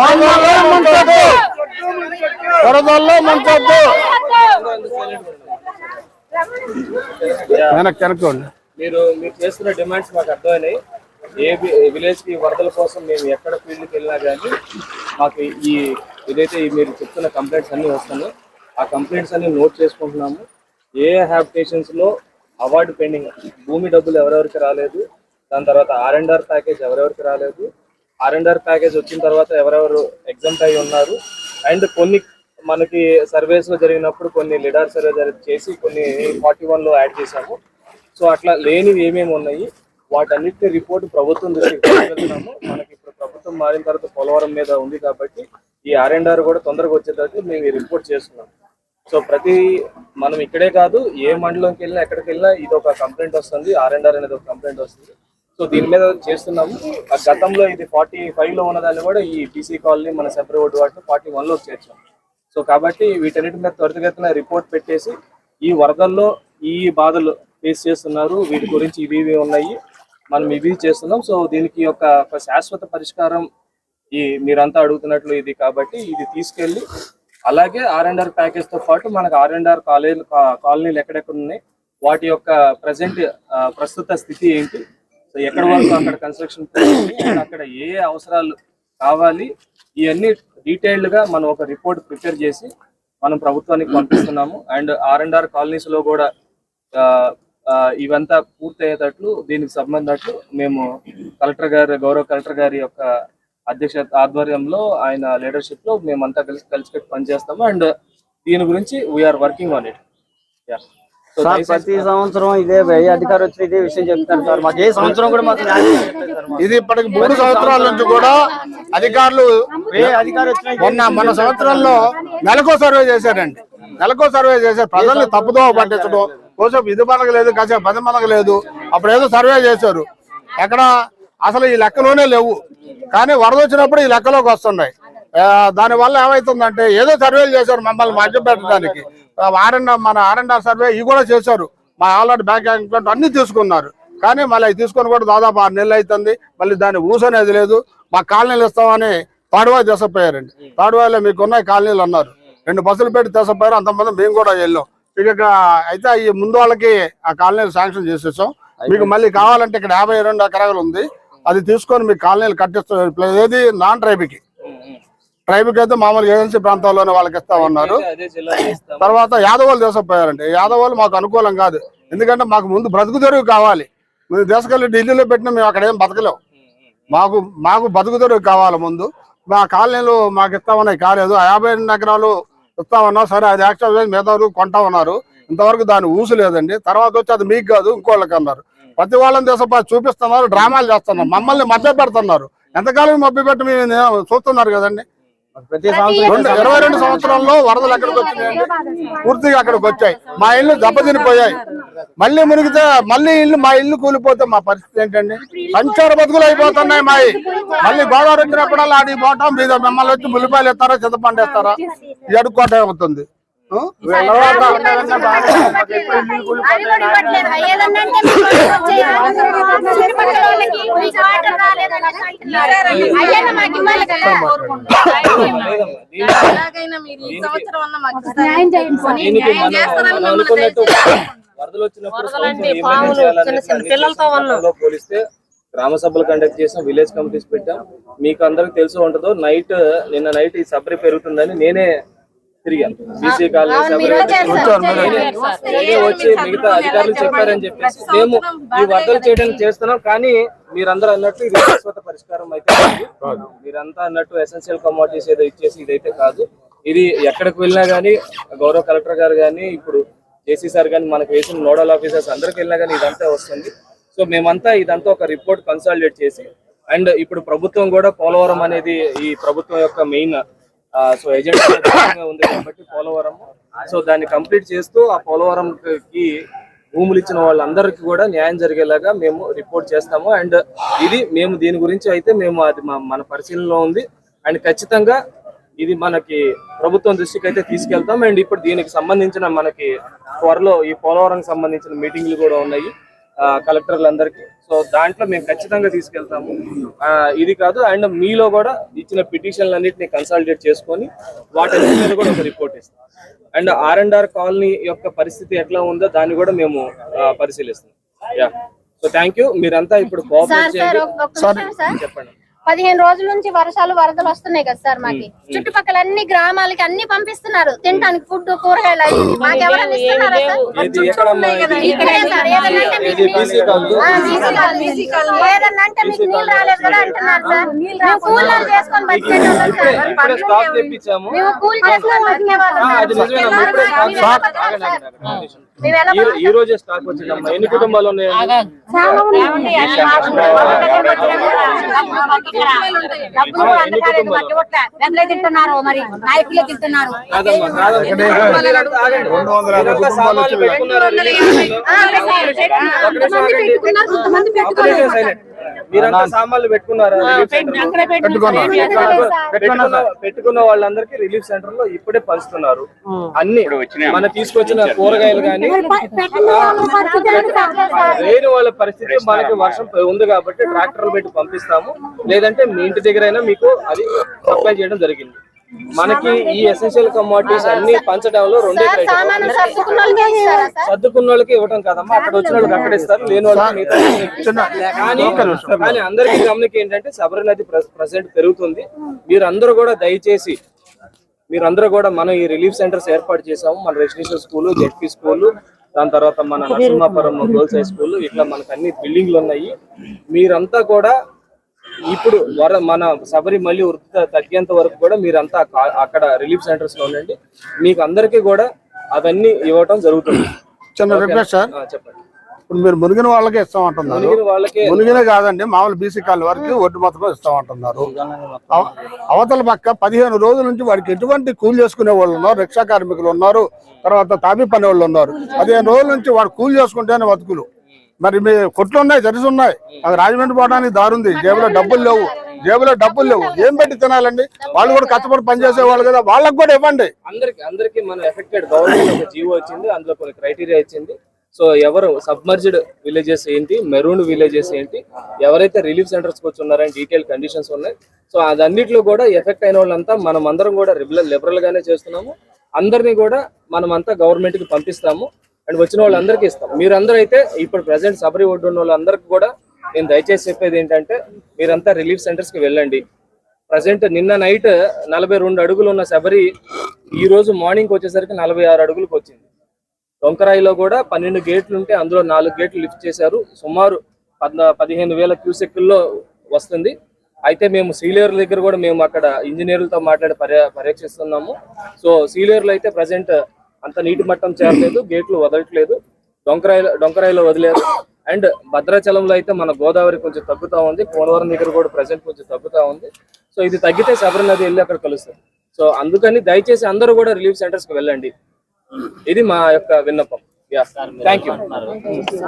వరదల్లో ముంచొద్దు వరదల్లో ముంచొద్దు వెనక్కి వెనక్కోండి మీరు మీరు చేస్తున్న డిమాండ్స్ మాకు అర్థమైనాయి. ఏ విలేజ్కి వరదల కోసం మేము ఎక్కడ ఫీల్డ్కి వెళ్ళినా కానీ మాకు ఈ ఏదైతే మీరు చెప్తున్న కంప్లైంట్స్ అన్ని వస్తున్నాయి. ఆ కంప్లైంట్స్ అన్ని నోట్ చేసుకుంటున్నాము. ఏ హ్యాబిటేషన్స్లో అవార్డు పెండింగ్ భూమి డబ్బులు ఎవరెవరికి రాలేదు దాని తర్వాత ఆర్ అండ్ ఆర్ ప్యాకేజ్ ఎవరెవరికి రాలేదు ఆర్ అండ్ ఆర్ ప్యాకేజ్ వచ్చిన తర్వాత ఎవరెవరు ఎగ్జామ్ట్ అయి ఉన్నారు. అండ్ కొన్ని మనకి సర్వేస్లో జరిగినప్పుడు కొన్ని లిడార్ సర్వే చేసి కొన్ని ఫార్టీ వన్లో యాడ్ చేశాము. సో అట్లా లేనివి ఏమేమి ఉన్నాయి? వాటన్నిటి రిపోర్ట్ ప్రభుత్వం దృష్టికి తీసుకెళ్తున్నాము. మనకి ఇప్పుడు ప్రభుత్వం మారిన తర్వాత పోలవరం మీద ఉంది కాబట్టి ఈ ఆర్ అండ్ ఆర్ కూడా తొందరగా వచ్చేటట్టు మేము రిపోర్ట్ చేస్తున్నాం. సో ప్రతి మనం ఇక్కడే కాదు ఏ మండలంకి వెళ్ళినా ఎక్కడికి వెళ్ళినా ఇది ఒక కంప్లైంట్ వస్తుంది. ఆర్ అండ్ ఆర్ అనేది ఒక కంప్లైంట్ వస్తుంది. సో దీని మీద చేస్తున్నాము. గతంలో ఇది ఫార్టీ ఫైవ్లో ఉన్నదాన్ని కూడా ఈ పీసీ కాలనీ మన సెపరేట్ వాటిని ఫార్టీ వన్లో చేర్చాం. సో కాబట్టి వీటన్నిటి మీద త్వరితగతిన రిపోర్ట్ పెట్టేసి ఈ వరదల్లో ఈ బాధలు ఫేస్ చేస్తున్నారు. వీటి గురించి ఇవి ఇవి ఉన్నాయి. మనం ఇవి చేస్తున్నాం. సో దీనికి ఒక శాశ్వత పరిష్కారం ఈ మీరంతా అడుగుతున్నట్లు ఇది కాబట్టి ఇది తీసుకెళ్ళి అలాగే ఆర్ అండ్ ఆర్ ప్యాకేజ్తో పాటు మనకు ఆర్ అండ్ ఆర్ కాలేజ్ కాలనీలు ఎక్కడెక్కడ ఉన్నాయి? వాటి యొక్క ప్రజెంట్ ప్రస్తుత స్థితి ఏంటి? సో ఎక్కడ వరకు అక్కడ కన్స్ట్రక్షన్ అక్కడ ఏ అవసరాలు కావాలి ఇవన్నీ డీటెయిల్డ్గా మనం ఒక రిపోర్ట్ ప్రిపేర్ చేసి మనం ప్రభుత్వానికి పంపిస్తున్నాము. అండ్ ఆర్ అండ్ ఆర్ కాలనీస్లో కూడా ఇవంతా పూర్తయ్యేటట్లు దీనికి సంబంధించినట్లు మేము కలెక్టర్ గారి గౌరవ కలెక్టర్ గారి యొక్క అధ్యక్ష ఆధ్వర్యంలో ఆయన లీడర్షిప్లో మేమంతా కలిసి కలిసి పనిచేస్తాము. అండ్ దీని గురించి we are working on it sir ప్రతి సంవత్సరం ఇదే అధికారి వచ్చి ఇదే విషయం చెప్తారు సార్. మాకు ఏ సంవత్సరం కూడా మాకు. ఇది ఇప్పటికి మూడు సంవత్సరాల నుంచి కూడా అధికారులు ఏ అధికారి వచ్చినా ఇదే మొన్న మన సంవత్సరంలో నెలకో సర్వే చేశారండి. నెలకో సర్వే చేశారు. ప్రజల్ని తప్పుదో పట్టించడం కోసం ఇది మనగలేదు కాసేపు పది మనగలేదు అప్పుడు ఏదో సర్వే చేశారు. ఎక్కడ అసలు ఈ లెక్కలోనే లేవు. కానీ వరద వచ్చినప్పుడు ఈ లెక్కలోకి వస్తున్నాయి. ఆ, దానివల్ల ఏమైతుందంటే ఏదో సర్వేలు చేశారు మమ్మల్ని మధ్య పెట్టడానికి. ఆర్ఎండ్ మన ఆర్ఎండ్ఆర్ సర్వే ఇవి కూడా చేశారు. మా ఆల్రెడీ బ్యాంక్ అకౌంట్ అన్ని తీసుకున్నారు. కానీ మళ్ళీ అవి తీసుకొని కూడా దాదాపు ఆరు నెలలు అవుతుంది మళ్ళీ దాన్ని ఊసనేది లేదు. మా కాలనీలు ఇస్తామని తాడువాయి తీసుకుపోయారండి తాడువాయిలో మీకు ఉన్నాయి కాలనీలు అన్నారు. రెండు బస్సులు పెట్టి తీసుకుపోయారు అంతమంది మేము కూడా వెళ్ళాం. ఇక ఇక్కడ అయితే ఈ ముందు వాళ్ళకి ఆ కాలనీలు శాంక్షన్ చేసేసాం. మీకు మళ్ళీ కావాలంటే ఇక్కడ యాభై రెండు ఎకరాలు ఉంది. అది తీసుకొని మీకు కాలనీలు కట్టిస్తాం ఏది? నాన్ ట్రైబ్కి ట్రైబ్కి అయితే మామూలు ఏజెన్సీ ప్రాంతాల్లోనే వాళ్ళకి జిల్లా చేస్తాం తర్వాత యాదవాళ్ళు తీసుకుపోయారండి. యాదవాళ్ళు మాకు అనుకూలం కాదు. ఎందుకంటే మాకు ముందు బ్రతుకు తెరువు కావాలి. మేము తీసుకెళ్ళి ఢిల్లీలో పెట్టినా మేము అక్కడ ఏం బతకలేం. మాకు మాకు బతుకు తెరువు కావాలి ముందు. మా కాలనీలు మాకు ఇస్తామన్నాయి. కాలేదు. ఆ యాభై రెండు ఎకరాలు ఇస్తామన్నా సరే అది యాక్చువల్ మిగతా వరకు కొంటామన్నారు. ఇంతవరకు దాన్ని ఊసు లేదండి తర్వాత వచ్చి అది మీకు కాదు ఇంకోళ్ళకి అన్నారు. ప్రతి వాళ్ళని తీసుకుపోయి చూపిస్తున్నారు డ్రామాలు చేస్తున్నారు. మమ్మల్ని మభ్య పెడుతున్నారు ఎంతకాలం మభ్య పెట్టి చూస్తున్నారు కదండి? ఇరవై రెండు సంవత్సరాల్లో వరదలు ఎక్కడికి వచ్చినాయండి పూర్తిగా అక్కడికి వచ్చాయి. మా ఇల్లు దెబ్బతినిపోయాయి. మళ్ళీ మునిగితే మళ్ళీ ఇల్లు మా ఇల్లు కూలిపోతే మా పరిస్థితి ఏంటండి? సంచార బతుకులు అయిపోతున్నాయి మా మళ్ళీ గోదావరి వచ్చినప్పుడల్లా ఆడికి పోవటం మీద మిమ్మల్ని వచ్చి ముల్లిపాయలు ఇస్తారా చింతపండు ఇస్తారా అడుక్కోవటం అవుతుంది. మాకు ఇవ్వాలి కదా. ఎలాగైనా మీరు ఈ సంవత్సరం అన్న మాకు వరదలు వచ్చినప్పుడు పోలిస్తే గ్రామ సభలు కండక్ట్ చేసాం విలేజ్ కమిటీస్ పెట్టాం. మీకు అందరికి తెలిసి ఉంటుందో నైట్ నిన్న నైట్ ఈ సబరి పెరుగుతుందని నేనే తిరిగాను. బీసీ సబరి నేనే వచ్చి మిగతా అధికారులు చెప్పారని చెప్పేసి మేము ఈ వరదలు చేయడానికి చేస్తున్నాం కానీ మీరందరూ అన్నట్టు ఇది శాశ్వత పరిష్కారం అయితే మీరంతా అన్నట్టు ఎసెన్షియల్ కమోడిటీస్ ఏదో ఇచ్చేసి ఇదైతే కాదు. ఇది ఎక్కడికి వెళ్ళినా గానీ గౌరవ కలెక్టర్ గారు గానీ ఇప్పుడు జేసీ సార్ గానీ మనకు వేసిన నోడల్ ఆఫీసర్స్ అందరికి వెళ్ళినా గానీ ఇదంతా వస్తుంది. సో మేమంతా ఇదంతా ఒక రిపోర్ట్ కన్సాలిడేట్ చేసి అండ్ ఇప్పుడు ప్రభుత్వం కూడా పోలవరం అనేది ఈ ప్రభుత్వం యొక్క మెయిన్ సో ఎజెండా ఉంది కాబట్టి పోలవరం సో దాన్ని కంప్లీట్ చేస్తూ ఆ పోలవరం కి భూములు ఇచ్చిన వాళ్ళందరికీ కూడా న్యాయం జరిగేలాగా మేము రిపోర్ట్ చేస్తాము. అండ్ ఇది మేము దీని గురించి అయితే మేము అది మా- మన పరిశీలనలో ఉంది. అండ్ ఖచ్చితంగా ఇది మనకి ప్రభుత్వం దృష్టికి అయితే తీసుకెళ్తాం. అండ్ ఇప్పుడు దీనికి సంబంధించిన మనకి త్వరలో ఈ పోలవరం సంబంధించిన మీటింగ్లు కూడా ఉన్నాయి కలెక్టర్లందరికీ. సో దాంట్లో మేము ఖచ్చితంగా తీసుకెళ్తాము. ఆ, ఇది కాదు అండ్ మీలో కూడా ఇచ్చిన పిటిషన్లు అన్నింటినీ కన్సల్టేట్ చేసుకొని వాటి కూడా ఒక రిపోర్ట్ ఇస్తాం. And R and R colony యొక్క పరిస్థితి ఎట్లా ఉందో దాన్ని కూడా మేము ఆ, పరిశీలిస్తాం యా సో థ్యాంక్ యూ మీరంతా ఇప్పుడు కోఆపరేట్ సార్ సార్ చేయండి. చెప్పండి. పదిహేను రోజుల నుంచి వర్షాలు వరదలు వస్తున్నాయి కదా సార్ మాకి చుట్టుపక్కల అన్ని గ్రామాలకి అన్ని పంపిస్తున్నారు తినడానికి ఫుడ్ కూరగాయలు. మాకు ఎవరైనా ఇస్తున్నారా సార్ ఏదన్నా అంటే మీకు నీళ్ళు రాలేదు కదా అంటున్నారు సార్ మేము కూలీలు చేసుకొని బతికేటోళ్ళం సార్ మేము కూలి చేసుకొని సార్. ఈ- రోజే స్టాక్ వచ్చిందమ్మా. ఎన్ని కుటుంబాలు అందుకాలేదు మట్టి ఒట్ల వెంటనే తింటున్నారు. మరి నాయకులే తింటున్నారు. సామాన్లు పెట్టుకున్నారా రిలీఫ్ సెంటర్లో? మీరంతా సామాన్లు పెట్టుకున్నారా? పెట్టుకున్న పెట్టుకున్న. వాళ్ళందరికీ రిలీఫ్ సెంటర్లో ఇప్పుడే పంచుతున్నారు. అన్ని మన తీసుకొచ్చిన కూరగాయలు కానీ లేని వాళ్ళ పరిస్థితి మనకి వర్షం ఉంది కాబట్టి ట్రాక్టర్లు పెట్టి పంపిస్తాము. లేదంటే మీ ఇంటి దగ్గర అయినా మీకు అది సప్లై చేయడం జరిగింది. మనకి ఈ ఎసెన్షియల్ కమోడిటీస్ అన్ని పంచడంలో రెండే సర్దుకున్న వాళ్ళకే ఇవ్వడం కాదమ్మా. అక్కడ వచ్చిన వాళ్ళకి అక్కడ ఇస్తారు లేని వాళ్ళకి. కానీ కానీ అందరికీ గమనిక ఏంటంటే శబరి నది ప్రజెంట్ పెరుగుతుంది. మీరందరూ కూడా దయచేసి మీరందరూ కూడా మనం ఈ రిలీఫ్ సెంటర్స్ ఏర్పాటు చేసాము మన రెసిడెన్షియల్ స్కూల్ జెడ్పీ స్కూల్ దాని తర్వాత మన నరసింహాపురం గర్ల్స్ హై స్కూల్ ఇట్లా మనకు అన్ని బిల్డింగ్లు ఉన్నాయి. మీరంతా కూడా ఇప్పుడు వర మన శబరి మళ్ళీ వృత్తి తగ్గేంత వరకు కూడా మీరంతా అక్కడ రిలీఫ్ సెంటర్స్లో ఉండండి. మీకు అందరికీ కూడా అవన్నీ ఇవ్వటం జరుగుతుంది. చిన్న రిక్వెస్ట్ సార్? చెప్పండి. ఇప్పుడు మీరు మునిగిన వాళ్ళకే మునిగిన వాళ్ళకే మునిగిన కాదండి మామూలు బీసీ కాలనీ వరకు ఒడ్డు మొత్తం ఇస్తామంటున్నారు. అవ- అవతల పక్క పదిహేను రోజుల నుంచి వాడికి ఎటువంటి కూలి చేసుకునే వాళ్ళు ఉన్నారు రిక్షా కార్మికులు ఉన్నారు తర్వాత తాపీ పని వాళ్ళు ఉన్నారు. పదిహేను రోజుల నుంచి వాడు కూలి చేసుకుంటేనే బతుకులు. మరి మీ కొట్లు ఉన్నాయి తెలిసి ఉన్నాయి. అది రాజమండ్రి పోవడానికి దారుంది. జేబులో డబ్బులు లేవు. జేబులో డబ్బులు లేవు. ఏం పెట్టి తినాలండి? వాళ్ళు కూడా కష్టపడి పనిచేసే వాళ్ళు కదా. వాళ్ళకి కూడా ఇవ్వండి. అందరికి అందరికి మన ఎఫెక్టెడ్ గవర్నమెంట్ జీవో వచ్చింది. అందులో కొన్ని క్రైటీరియా ఇచ్చింది. సో ఎవరు సబ్మర్జ్డ్ విలేజెస్ ఏంటి? మెరూన్ విలేజెస్ ఏంటి? ఎవరైతే రిలీఫ్ సెంటర్స్ వచ్చి ఉన్నారని డీటెయిల్ కండిషన్స్ ఉన్నాయి. సో అదన్నిట్లో కూడా ఎఫెక్ట్ అయిన వాళ్ళంతా మనం అందరం కూడా లిబరల్ గానే చేస్తున్నాము. అందరినీ కూడా మనం అంతా గవర్నమెంట్కి పంపిస్తాము. అండ్ వచ్చిన వాళ్ళందరికీ ఇస్తాం. మీరందరూ అయితే ఇప్పుడు ప్రజెంట్ సబరి ఒడ్డు ఉన్న వాళ్ళందరికీ కూడా నేను దయచేసి చెప్పేది ఏంటంటే మీరంతా రిలీఫ్ సెంటర్స్కి వెళ్ళండి. ప్రజెంట్ నిన్న నైట్ నలభై రెండు అడుగులు ఉన్న శబరి ఈ రోజు మార్నింగ్ వచ్చేసరికి నలభై ఆరు అడుగులకు వచ్చింది. డొంకరాయిలో కూడా పన్నెండు గేట్లు ఉంటే అందులో నాలుగు గేట్లు లిఫ్ట్ చేశారు. సుమారు పద్నా పదిహేను వేల క్యూసెక్కుల్లో వస్తుంది. అయితే మేము సీలియర్ దగ్గర కూడా మేము అక్కడ ఇంజనీర్లతో మాట్లాడి పర్య పరీక్షిస్తున్నాము. సో సీలియర్లు అయితే ప్రజెంట్ అంత నీటి మట్టం చేరలేదు గేట్లు వదలట్లేదు డొంకరాయిలో డొంకరాయిలో వదిలేరు. అండ్ భద్రాచలంలో అయితే మన గోదావరి కొంచెం తగ్గుతా ఉంది పోలవరం దగ్గర కూడా ప్రజెంట్ కొంచెం తగ్గుతా ఉంది. సో ఇది తగ్గితే శబరి నది వెళ్ళి అక్కడ కలుస్తుంది సో అందుకని దయచేసి అందరూ కూడా రిలీఫ్ సెంటర్స్కి వెళ్ళండి. ఇది మా యొక్క విన్నపం. Thank you